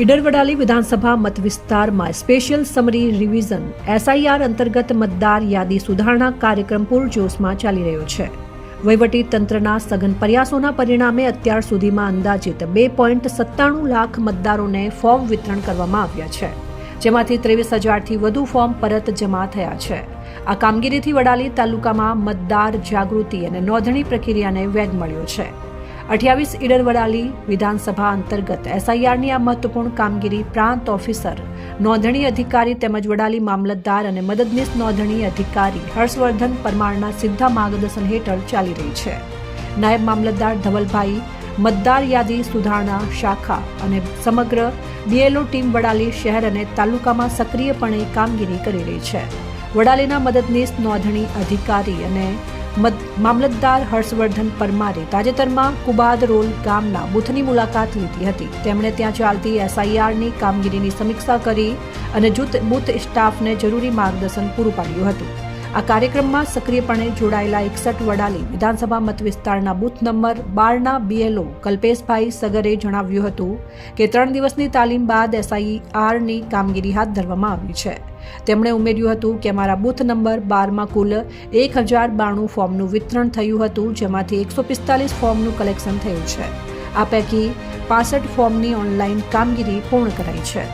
ઈડરવડાલી વિધાનસભા મત વિસ્તારમાં સ્પેશિયલ સમરી રિવિઝન એસઆઈઆર અંતર્ગત મતદાર યાદી સુધારણા કાર્યક્રમ પૂરજોશમાં ચાલી રહ્યો છે. વહીવટી તંત્રના સઘન પ્રયાસોના પરિણામે અત્યાર સુધીમાં અંદાજિત બે પોઈન્ટ સત્તાણું લાખ મતદારોને ફોર્મ વિતરણ કરવામાં આવ્યા છે. જેમાંથી ત્રેવીસ હજારથી વધુ ફોર્મ પરત જમા થયા છે. આ કામગીરીથી વડાલી તાલુકામાં મતદાર જાગૃતિ અને નોંધણી પ્રક્રિયાને વેગ મળ્યો છે. અઠ્યાવીસ ઈડર વડાલી વિધાનસભા અંતર્ગત એસઆઈઆરની આ મહત્વપૂર્ણ કામગીરી પ્રાંત ઓફિસર, નોંધણી અધિકારી તેમજ વડાલી મામલતદાર અને મદદનીશ નોંધણી અધિકારી હર્ષવર્ધન પરમારના સીધા માર્ગદર્શન હેઠળ ચાલી રહી છે. નાયબ મામલતદાર ધવલભાઈ મતદાર યાદી સુધારણા શાખા અને સમગ્ર બીએલઓ ટીમ વડાલી શહેર અને તાલુકામાં સક્રિયપણે કામગીરી કરી રહી છે. વડાલીના મદદનીશ નોંધણી અધિકારી અને મામલતદાર હર્ષવર્ધન પરમારે તાજેતરમાં કુબાદ રોલ ગામના બૂથની મુલાકાત લીધી હતી. તેમણે ત્યાં ચાલતી એસઆઈઆરની કામગીરીની સમીક્ષા કરી અને જૂથ, બુથ સ્ટાફને જરૂરી માર્ગદર્શન પૂરું પાડ્યું હતું. આ કાર્યક્રમમાં સક્રિયપણે જોડાયેલા એકસઠ વડાલી વિધાનસભા મત વિસ્તારના બૂથ નંબર બારના બીએલઓ કલ્પેશભાઈ સગરે જણાવ્યું હતું કે ત્રણ દિવસની તાલીમ બાદ એસઆઈઆરની કામગીરી હાથ ધરવામાં આવી છે. તેમણે ઉમેર્યું હતું કે અમારા બૂથ નંબર બારમાં કુલ એક હજાર બાણું ફોર્મનું વિતરણ થયું હતું, જેમાંથી એકસો પિસ્તાલીસ ફોર્મનું કલેક્શન થયું છે. આ પૈકી પાસઠ ફોર્મની ઓનલાઈન કામગીરી પૂર્ણ કરાઈ છે.